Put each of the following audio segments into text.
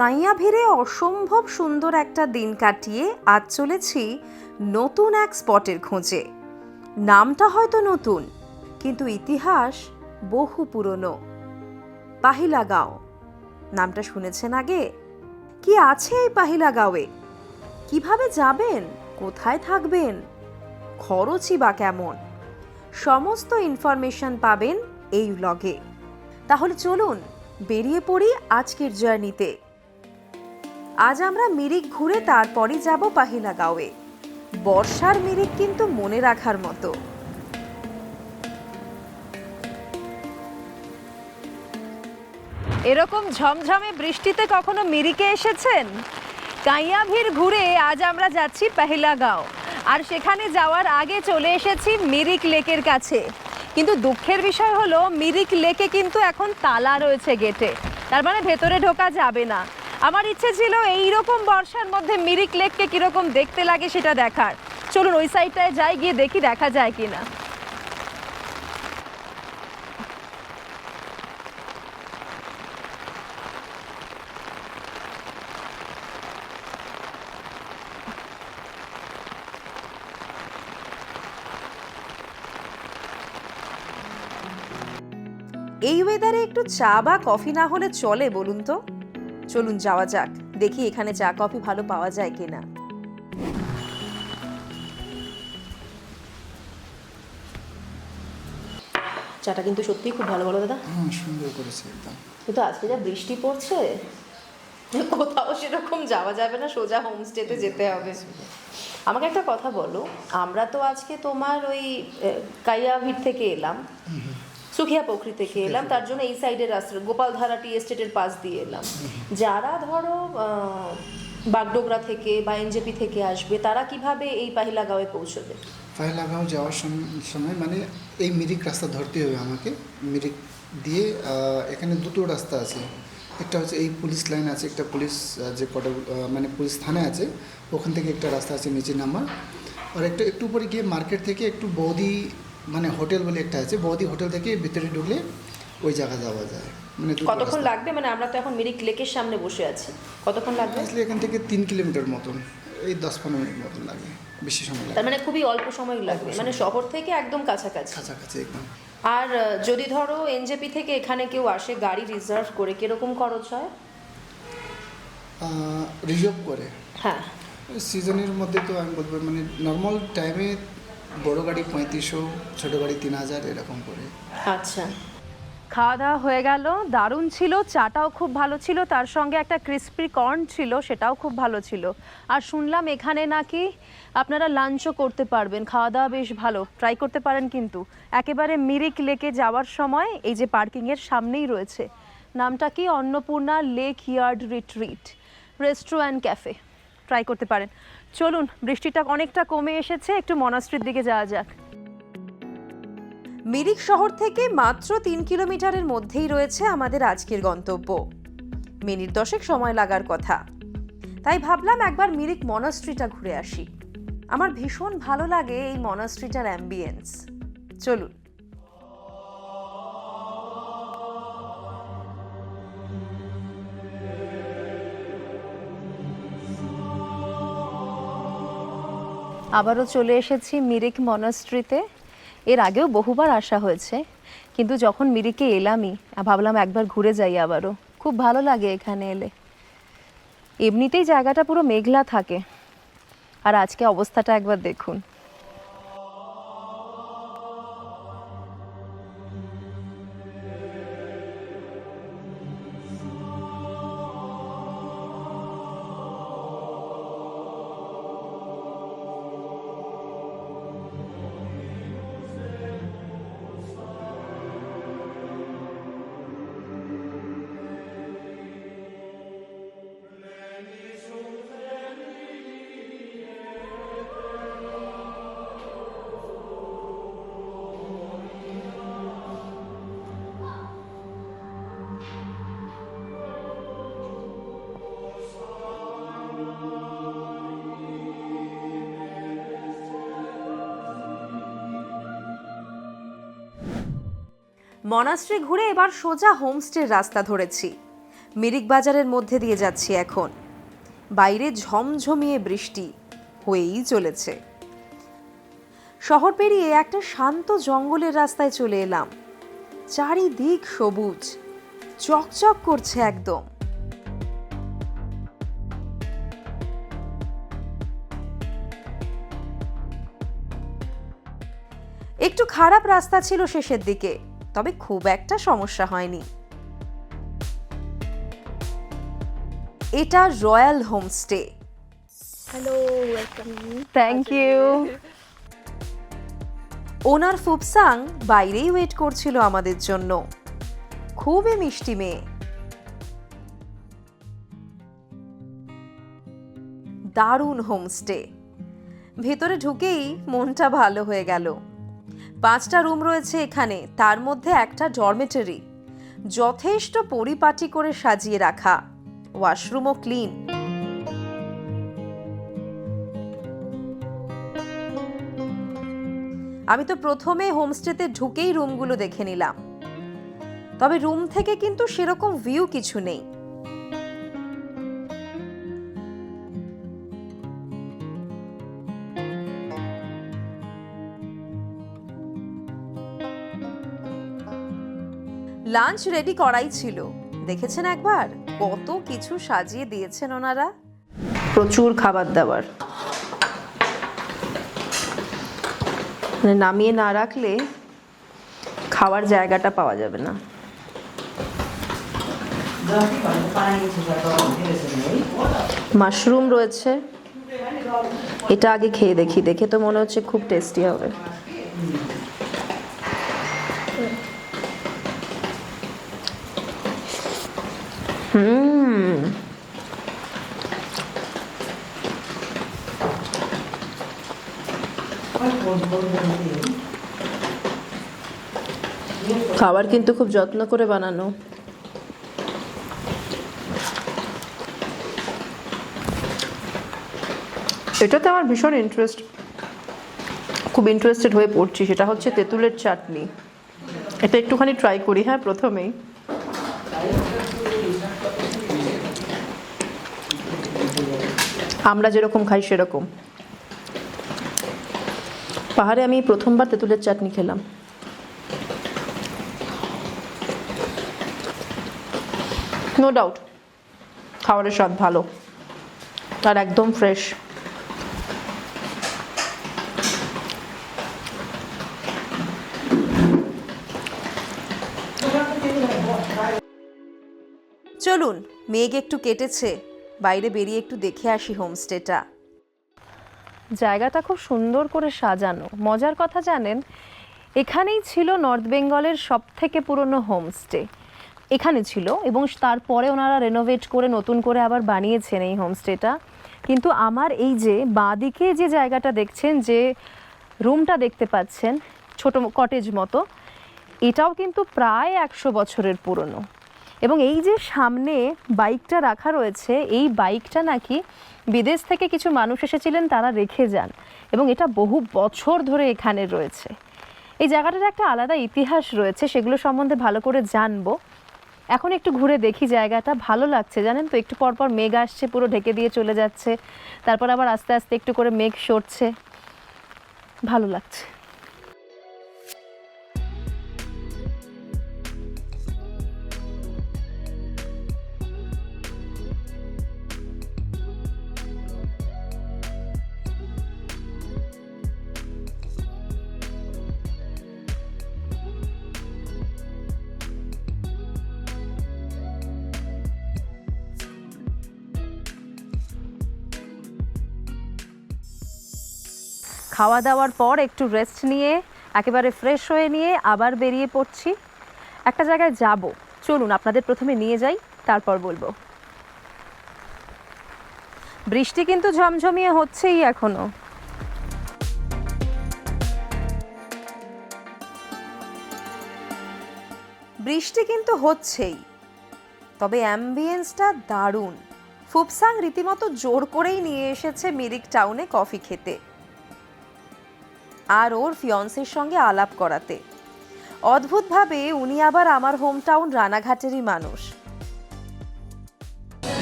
Kayah ভিড়ে অসম্ভব সুন্দর একটা দিন কাটিয়ে আজ চলেছি নতুন এক স্পটের খোঁজে। নামটা হয়তো নতুন, কিন্তু ইতিহাস বহু পুরনো। পাহিলা গাঁও নামটা শুনেছেন আগে? কি আছে এই পাহিলা গাঁওয়ে কীভাবে যাবেন? কোথায় থাকবেন? খরচই বা কেমন? সমস্ত ইনফরমেশন পাবেন এই ব্লগে। তাহলে চলুন, বেরিয়ে পড়ি আজকের জার্নিতে। আজ আমরা মিরিক ঘুরে তারপরই যাব পাহিলা গাঁওয়ে বর্ষার মিরিক কিন্তু মনে রাখার মতো। এরকম ঝমঝমে বৃষ্টিতে কখনো মিরিকে এসেছেন? কাইয়াভির ঘুরে আজ আমরা যাচ্ছি পেহলা গাঁও আর সেখানে যাওয়ার আগে চলে এসেছি মিরিক লেকের কাছে। কিন্তু দুঃখের বিষয় হলো, মিরিক লেকে কিন্তু এখন তালা রয়েছে গেটে। তার মানে ভেতরে ঢোকা যাবে না। আমার ইচ্ছে ছিল এই রকম বর্ষার মধ্যে মিরিক লেককে কীরকম দেখতে লাগে সেটা দেখার। চলুন ওই সাইডটায় যাই, গিয়ে দেখি দেখা যায় কিনা। এই ওয়েদারে একটু চা বা কফি না হলে চলে, বলুন তো? চলুন যাওয়া যাক। দেখি এখানে চা কফি ভালো পাওয়া যায় কিনা। চাটা কিন্তু সত্যিই খুব ভালো বলো দাদা। হ্যাঁ সুন্দর করেছে একদম। কিন্তু আজকে যা বৃষ্টি পড়ছে কোথাও সেরকম যাওয়া যাবে না সোজা হোমস্টেতে যেতে হবে। আমাকে একটা কথা বলো আমরা তো আজকে তোমার ওই কাইয়াভির থেকে এলাম। সুখিয়া পোখরি থেকে এলাম তার জন্য এই সাইডের রাস্তা গোপালধারা টি এস্টেটের পাশ দিয়ে এলাম। যারা ধরো বাগডোগরা থেকে বা এনজেপি থেকে আসবে তারা কীভাবে এই পাহিলা গাঁয়ে পৌঁছবে? পাহেলাগাঁও যাওয়ার সম- সময় মানে এই মিরিক রাস্তা ধরতে হবে আমাকে। মিরিক দিয়ে এখানে দুটো রাস্তা আছে। একটা হচ্ছে এই পুলিশ লাইন আছে একটা পুলিশ যে কটা মানে পুলিশ থানা আছে ওখান থেকে একটা রাস্তা আছে নিচে নামার। আর একটা একটু উপরে গিয়ে মার্কেট থেকে একটু বৌদি মানে হোটেল বলে একটা আছে বৌদি হোটেল থেকে ভিতরে ঢুকলে ওই জায়গা যাওয়া যায়। মানে কতক্ষণ লাগবে? মানে আমরা তো এখন মিরিক লেকের সামনে বসে আছি। কতক্ষণ লাগবে? আসলে এখান থেকে তিন কিলোমিটার মতন এই দশ পনেরো মিনিট মতন লাগে বেশি সময় লাগে। তার মানে খুবই অল্প সময় লাগবে। মানে শহর থেকে একদম কাছাকাছি। কাছাকাছি একদম। আর যদি ধরো এনজেপি থেকে এখানে কেউ আসে গাড়ি রিজার্ভ করে কীরকম খরচ হয়? রিজার্ভ করে। হ্যাঁ। সিজনের মধ্যে তো আমি বলব মানে নর্মাল টাইমে বড় গাড়ি পঁয়ত্রিশশো, ছোটো গাড়ি তিন হাজার, এরকম করে। আচ্ছা। খাওয়া দাওয়া হয়ে গেল, দারুণ ছিল, চাটাও খুব ভালো ছিল, তার সঙ্গে একটা ক্রিস্পি কর্ন ছিল, সেটাও খুব ভালো ছিল। আর শুনলাম এখানে নাকি আপনারা লাঞ্চও করতে পারবেন খাওয়া দাওয়া বেশ ভালো ট্রাই করতে পারেন কিন্তু। একেবারে মিরিক লেকে যাওয়ার সময় এই যে পার্কিংয়ের সামনেই রয়েছে, নামটা কি? Annapurna lake yard retreat resto and cafe. Try করতে পারেন। চলুন, বৃষ্টিটা অনেকটা কমে এসেছে, একটু মনাস্ট্রির দিকে যাওয়া যাক। মিরিক শহর থেকে মাত্র তিন কিলোমিটারের মধ্যেই রয়েছে আমাদের আজকের গন্তব্য। মিনিট দশেক সময় লাগার কথা। তাই ভাবলাম একবার মিরিক মনাস্ট্রিটা ঘুরে আসি। আমার ভীষণ ভালো লাগে এই মনাস্ট্রিটার অ্যাম্বিয়েন্স চলুন। আবারও চলে এসেছি মিরিক মনাস্ট্রিতে এর আগেও বহুবার আসা হয়েছে, কিন্তু যখন মিরিকে এলামই ভাবলাম একবার ঘুরে যাই আবারও। খুব ভালো লাগে এখানে এলে। এমনিতেই জায়গাটা পুরো মেঘলা থাকে। আর আজকে অবস্থাটা একবার দেখুন। মনাস্ট্রি ঘুরে এবার সোজা হোমস্টের রাস্তা ধরেছি। মিরিক বাজারের মধ্যে দিয়ে যাচ্ছি এখন। বাইরে ঝমঝমিয়ে বৃষ্টি হয়েই চলেছে। শহর পেরিয়ে একটা শান্ত জঙ্গলের রাস্তায় চলে এলাম। চারিদিক সবুজ, চকচক করছে একদম। একটু খারাপ রাস্তা ছিল শেষের দিকে। তবে খুব একটা সমস্যা হয়নি। এটা royal homestay hello welcome. Thank you owner Phupsang বাইরেই ওয়েট করছিল আমাদের জন্য। খুবই মিষ্টি মেয়ে। দারুণ হোমস্টে ভেতরে ঢুকেই মনটা ভালো হয়ে গেল। পাঁচটা রুম রয়েছে এখানে, তার মধ্যে একটা ডরমেটরি যথেষ্ট পরিপাটি করে সাজিয়ে রাখা। ওয়াশরুমও ক্লিন আমি তো প্রথমে হোমস্টেতে ঢুকেই রুমগুলো দেখে নিলাম। তবে রুম থেকে কিন্তু সেরকম ভিউ কিছু নেই। লাঞ্চ রেডি করাই ছিল। দেখেছেন একবার? কত কিছু সাজিয়ে দিয়েছেন ওনারা। প্রচুর খাবার দাবার। মানে নামিয়ে না রাখলে খাওয়ার জায়গাটা পাওয়া যাবে না। মাশরুম রয়েছে। এটা আগে খেয়ে দেখি, দেখে তো মনে হচ্ছে খুব টেস্টি হবে। হুম। খাবার কিন্তু খুব যত্ন করে বানানো। এটাতে আমার ভীষণ ইন্টারেস্ট খুব ইন্টারেস্টেড হয়ে পড়ছি সেটা হচ্ছে তেঁতুলের চাটনি। এটা একটুখানি ট্রাই করি হ্যাঁ প্রথমেই। আমরা যেরকম খাই সেরকম। পাহাড়ে আমি প্রথমবার তেঁতুলের চাটনি খেলাম। নো ডাউট খাবারের স্বাদ ভালো, আর একদম ফ্রেশ চলুন, মেঘ একটু কেটেছে। বাইরে বেরিয়ে একটু দেখে আসি হোমস্টেটা। জায়গাটা খুব সুন্দর করে সাজানো। মজার কথা জানেন, এখানেই ছিল নর্থ বেঙ্গলের সব থেকে পুরনো হোমস্টে। এখানে ছিল এবং তারপরে ওনারা রেনোভেট করে, নতুন করে আবার বানিয়েছেন এই হোমস্টেটা। কিন্তু আমার এই যে বাঁদিকে যে জায়গাটা দেখছেন, যে রুমটা দেখতে পাচ্ছেন, ছোট কটেজ মতো, এটাও কিন্তু প্রায় একশো বছরের পুরনো। এবং এই যে সামনে বাইকটা রাখা রয়েছে, এই বাইকটা নাকি বিদেশ থেকে কিছু মানুষ এসেছিলেন, তারা রেখে যান এবং এটা বহু বছর ধরে এখানে রয়েছে। এই জায়গাটার একটা আলাদা ইতিহাস রয়েছে, সেগুলো সম্বন্ধে ভালো করে জানব। এখন একটু ঘুরে দেখি জায়গাটা, ভালো লাগছে, জানেন তো? একটু পর পর মেঘ আসছে, পুরো ঢেকে দিয়ে চলে যাচ্ছে, তারপর আবার আস্তে আস্তে একটু করে মেঘ সরছে। ভালো লাগছে। খাওয়া দাওয়ার পর একটু রেস্ট নিয়ে, একেবারে ফ্রেশ হয়ে নিয়ে আবার বেরিয়ে পড়ছি। একটা জায়গায় যাব। চলুন, আপনাদের প্রথমে নিয়ে যাই, তারপর বলব। বৃষ্টি কিন্তু ঝমঝমিয়ে হচ্ছেই এখনও। বৃষ্টি কিন্তু হচ্ছেই। তবে অ্যাম্বিয়েন্সটা দারুণ। ফুপসাং রীতিমতো জোর করেই নিয়ে এসেছে মিরিক টাউনে কফি খেতে। আর ওর ফিয়ন্সের সঙ্গে আলাপ করাতে। অদ্ভুতভাবে উনি আবার আমার হোমটাউন রানাঘাটেরই মানুষ।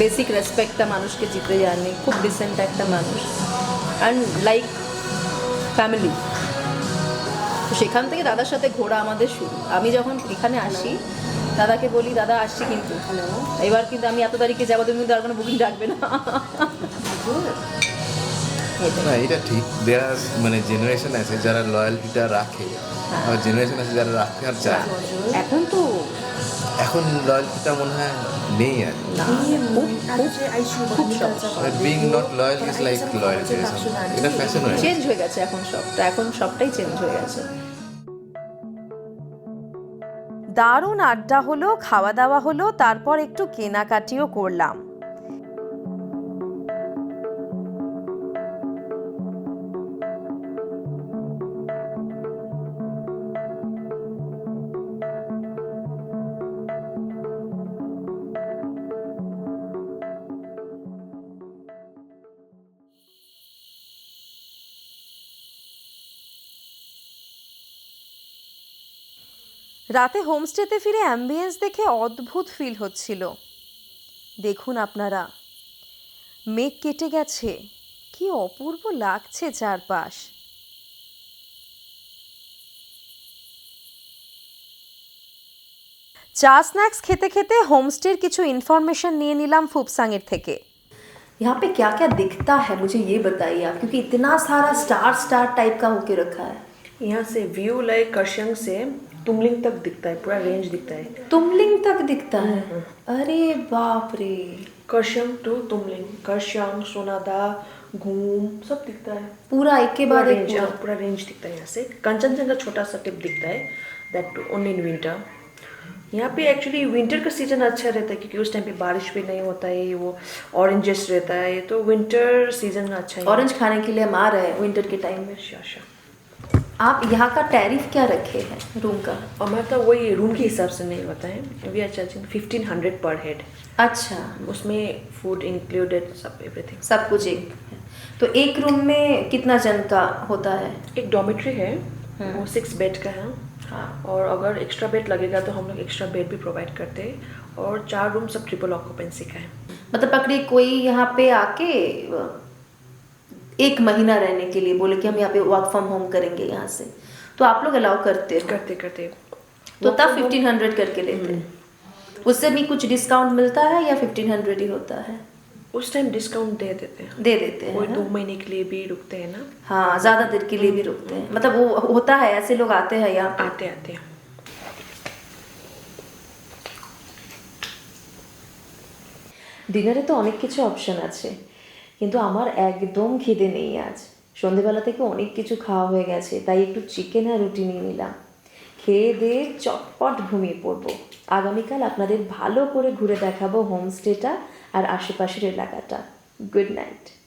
বেসিক রেসপেক্টটা মানুষকে জিতে জানে খুব ডিসেন্ট একটা মানুষ। অ্যান্ড লাইক ফ্যামিলি তো সেখান থেকে দাদার সাথে ঘোরা আমাদের শুরু। আমি যখন এখানে আসি দাদাকে বলি দাদা আসছি কিন্তু। এবার কিন্তু আমি এত তারিখে যাব তুমি কিন্তু আর কোনো বুকিং রাখবে না। না এটা ঠিক। দেয়ার মানে জেনারেশন আছে যারা লয়্যালটিটা রাখে। আর জেনারেশন আছে যারা রাখতে আর চায় এখন তো এখন লয়্যালটিটা মনে হয় নেই আর being not loyal is like loyalty এটা ফ্যাশন হয়ে চেঞ্জ হয়ে গেছে এখন সবটা। এখন সবটাই চেঞ্জ হয়ে গেছে। দারুণ আড্ডা হলো খাওয়া দাওয়া হলো তারপর একটু কেনাকাটিও করলাম। রাতে হোমস্টেতে ফিরে অ্যাম্বিয়েন্স দেখে অদ্ভুত ফিল হচ্ছিল দেখুন আপনারা মেঘ কেটে গেছে কি অপূর্ব লাগছে চারপাশ চা স্ন্যাক্স খেতে খেতে হোমস্টের কিছু ইনফরমেশন নিয়ে নিলাম ফুপসাংয়ের থেকে यहाँ पे क्या क्या दिखता है मुझे ये बताइए आप क्योंकि इतना सारा स्टार स्टार टाइप का होके रखा है यहाँ से व्यू लाइक करशंग से तुमलिंग तक दिखता है पूरा रेंज दिखता है। तुमलिंग तक दिखता है? अरे बाप रे। करशंग टू तुमलिंग करशंग सोनादा घूम सब दिखता है। पूरा एक के बाद एक पूरा। पूरा रेंज दिखता है यहाँ से। कंचनजंगा छोटा सा टिप दिखता है that too only in winter यहाँ पे एक्चुअली विंटर का सीज़न अच्छा रहता है क्योंकि उस टाइम पे बारिश भी नहीं होता है वो ऑरेंजेस रहता है तो विंटर सीज़न अच्छा है। ऑरेंज खाने के लिए हम आ रहे हैं विंटर के टाइम में। श्योर आप यहाँ का टैरिफ क्या रखे हैं रूम का? और मतलब वही रूम के हिसाब से नहीं होता है। We are charging fifteen hundred per head अच्छा। उसमें फ़ूड इंक्लूडेड सब एवरीथिंग सब कुछ एक है। तो एक रूम में कितना जन का होता है? एक डॉमेट्री है। वो सिक्स बेड का है। हाँ। और अगर एक्स्ट्रा बेड लगेगा तो हम लोग एक्स्ट्रा बेड भी प्रोवाइड करते हैं। और चार रूम सब ट्रिपल ऑक्यूपेंसी का है। मतलब पकड़िए कोई यहाँ पे आके एक महीना रहने के लिए बोले कि हम यहाँ पे वर्क फ्रॉम होम करेंगे यहाँ से तो आप लोग अलाउ करते हो करते करते तो तब फिफ्टीन हंड्रेड करके लेते हैं उससे भी कुछ डिस्काउंट मिलता है या फिफ्टीन हंड्रेड ही होता है उस टाइम डिस्काउंट दे देते हैं दे देते कोई हैं दो ना? महीने के लिए भी रुकते हैं ना हाँ ज़्यादा देर के लिए भी रुकते हैं मतलब वो होता है ऐसे लोग आते हैं यहाँ पे आते आते हैं ডিনারে তো অনেক কিছু অপশন আছে কিন্তু আমার একদম খিদে নেই আজ। সন্ধেবেলা থেকে অনেক কিছু খাওয়া হয়ে গেছে, তাই একটু চিকেন আর রুটি নিয়ে নিলাম। খেয়ে দিয়ে চটপট ঘুমিয়ে পড়ব। আগামীকাল আপনাদের ভালো করে ঘুরে দেখাবো হোমস্টেটা আর আশেপাশের এলাকাটা। গুড নাইট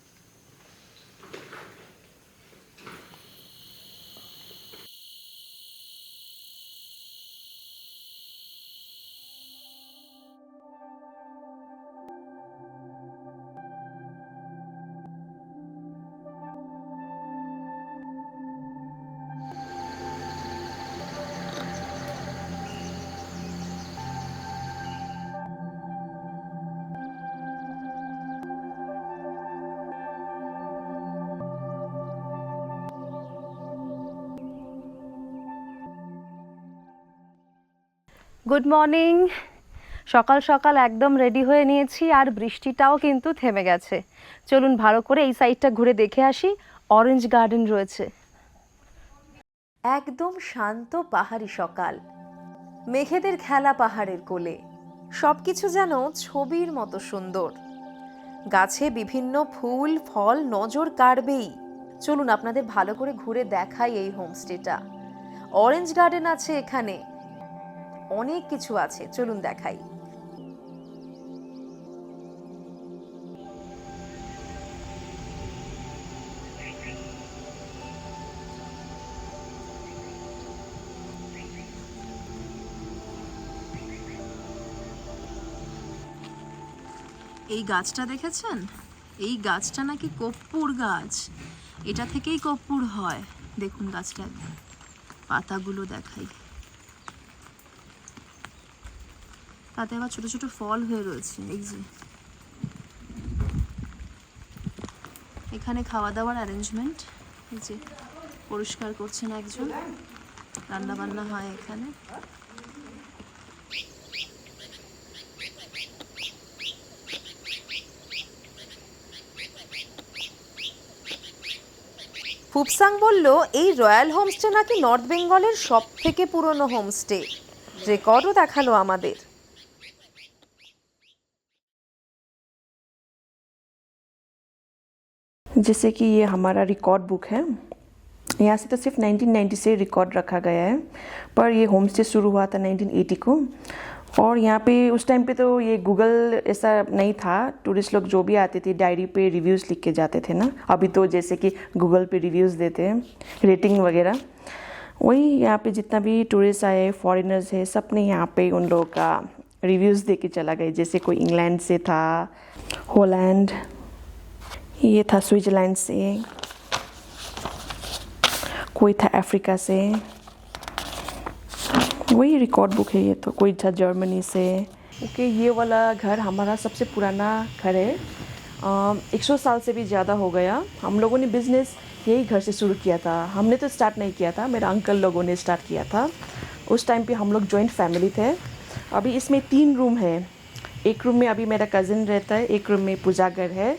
গুড মর্নিং সকাল সকাল একদম রেডি হয়ে নিয়েছি আর বৃষ্টিটাও কিন্তু থেমে গেছে। চলুন ভালো করে এই সাইডটা ঘুরে দেখে আসি। অরেঞ্জ গার্ডেন রয়েছে। একদম শান্ত পাহাড়ি সকাল। মেঘেদের খেলা পাহাড়ের কোলে। সব কিছু যেন ছবির মতো সুন্দর। গাছে বিভিন্ন ফুল, ফল, নজর কাড়বেই। চলুন আপনাদের ভালো করে ঘুরে দেখাই এই হোমস্টেটা অরেঞ্জ গার্ডেন আছে এখানে। অনেক কিছু আছে, চলুন দেখাই। এই গাছটা দেখেছেন? এই গাছটা নাকি কর্পূর গাছ। এটা থেকেই কর্পূর হয়। দেখুন গাছটা পাতাগুলো দেখাই। তাতে আবার ছোট ছোট ফল হয়ে রয়েছে, এই যে। এখানে খাওয়া দাওয়ার অ্যারেঞ্জমেন্ট এই যে পরিষ্কার করছেন একজন। রান্না বান্না হয় এখানে। ফুপসাং বলল, এই রয়্যাল হোমস্টে নাকি নর্থ বেঙ্গলের সব থেকে পুরনো হোমস্টে? রেকর্ডও দেখাল আমাদের। जैसे कि ये हमारा रिकॉर्ड बुक है। यहाँ से तो सिर्फ़ 1990 से रिकॉर्ड रखा गया है, पर ये होम स्टे शुरू हुआ था 1980 को। और यहाँ पे उस टाइम पे तो ये गूगल ऐसा नहीं था टूरिस्ट लोग जो भी आते थे डायरी पे रिव्यूज़ लिख के जाते थे ना। अभी तो जैसे कि गूगल पे रिव्यूज़ देते हैं रेटिंग वगैरह। वही यहाँ पे जितना भी टूरिस्ट आए फॉरेनर्स है सबने यहाँ पे उन लोगों का रिव्यूज़ दे के चला गए। जैसे कोई इंग्लैंड से था होलैंड ये था स्विट्ज़रलैंड से। कोई था अफ्रीका से। वही रिकॉर्ड बुक है ये तो कोई था जर्मनी से। ओके, ये वाला घर हमारा सबसे पुराना घर है। एक सौ साल से भी ज़्यादा हो गया। हम लोगों ने बिज़नेस यही घर से शुरू किया था। हमने तो स्टार्ट नहीं किया था, मेरा अंकल लोगों ने स्टार्ट किया था। उस टाइम पे हम लोग जॉइंट फैमिली थे। अभी इसमें तीन रूम है। एक रूम में अभी मेरा कज़िन रहता है, एक रूम में पूजा घर है।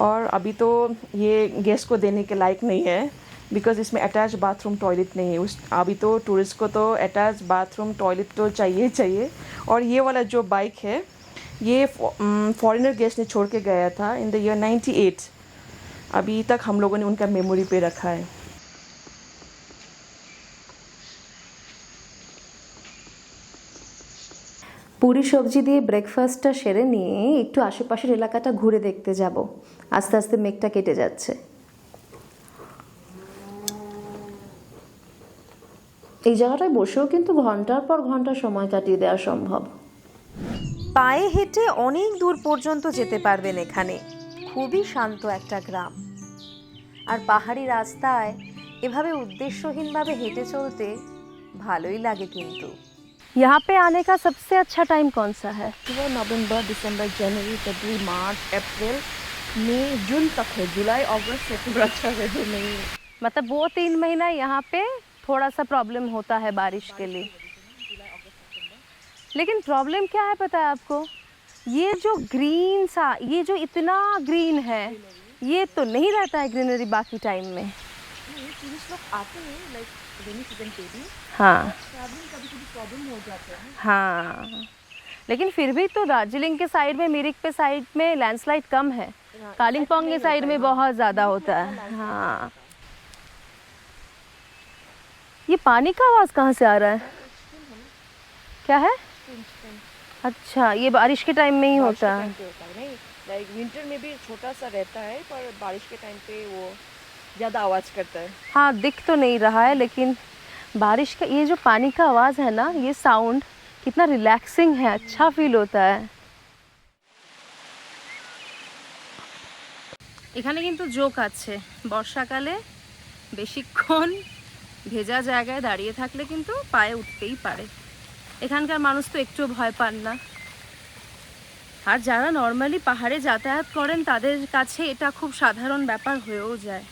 और अभी तो ये गेस्ट को देने के लायक नहीं है बिकॉज इसमें अटैच बाथरूम टॉयलेट नहीं है उस अभी तो टूरिस्ट को तो अटैच बाथरूम टॉयलेट तो चाहिए ही चाहिए और ये वाला जो बाइक है ये फॉरेनर गेस्ट ने छोड़ के गया था इन द ईयर 98 अभी तक हम लोगों ने उनका मेमोरी पे रखा है পুরি সবজি দিয়ে ব্রেকফাস্টটা সেরে নিয়ে একটু আশেপাশের এলাকাটা ঘুরে দেখতে যাব আস্তে আস্তে মেঘটা কেটে যাচ্ছে এই জায়গাটায় বসেও কিন্তু ঘন্টার পর ঘন্টা সময় কাটিয়ে দেওয়া সম্ভব পায়ে হেঁটে অনেক দূর পর্যন্ত যেতে পারবেন এখানে খুবই শান্ত একটা গ্রাম আর পাহাড়ি রাস্তায় এভাবে উদ্দেশ্যহীনভাবে হেঁটে চলতে ভালোই লাগে কিন্তু यहाँ पे आने का सबसे अच्छा टाइम कौन सा है वो नवंबर दिसंबर जनवरी फरवरी मार्च अप्रैल मई जून तक है जुलाई अगस्त सितंबर अच्छा वेदर नहीं है। मतलब वो तीन महीना यहाँ पे थोड़ा सा प्रॉब्लम होता है बारिश के लिए। लेकिन प्रॉब्लम क्या है पता है आपको? ये जो ग्रीन सा ये जो इतना ग्रीन है ये तो नहीं रहता है ग्रीनरी बाकी टाइम में। हाँ हाँ। लेकिन फिर भी तो दार्जिलिंग के साइड में मिरिक पे साइड में लैंडस्लाइड कम है। कालिम्पोंग के साइड में बहुत ज़्यादा होता है। हाँ। ये पानी का आवाज़ कहाँ से आ रहा है? क्या है? अच्छा ये बारिश के टाइम में ही होता है। लाइक विंटर में भी छोटा सा रहता है पर बारिश के टाइम पे वो ज़्यादा आवाज़ करता है। हाँ दिख तो नहीं रहा है लेकिन बारिश का ये जो पानी का आवाज़ है ना ये साउंड कितना रिलैक्सिंग है अच्छा फील होता है। এখানে কিন্তু জোক আছে। বর্ষাকালে বেশিক্ষণ ভেজা জায়গায় দাঁড়িয়ে থাকলে কিন্তু পায়ে উঠতেই পারে। এখানকার মানুষ তো একটু ভয় পান না। আর যারা নর্মালি পাহাড়ে যাতায়াত করেন, তাদের কাছে এটা খুব সাধারণ ব্যাপার হয়েও যায়।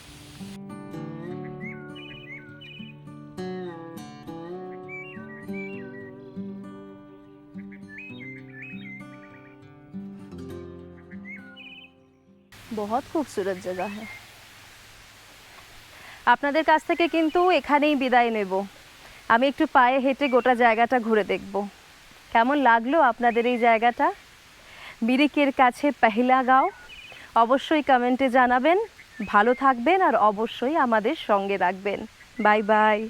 বহুত খুবসুরত জায়গা হ্যাঁ আপনাদের কাছ থেকে কিন্তু এখানেই বিদায় নেব। আমি একটু পায়ে হেঁটে গোটা জায়গাটা ঘুরে দেখব। কেমন লাগল আপনাদের এই জায়গাটা? বিরিকের কাছে পেহলা গাঁও। অবশ্যই কমেন্টে জানাবেন। ভালো থাকবেন আর অবশ্যই আমাদের সঙ্গে রাখবেন বাই বাই।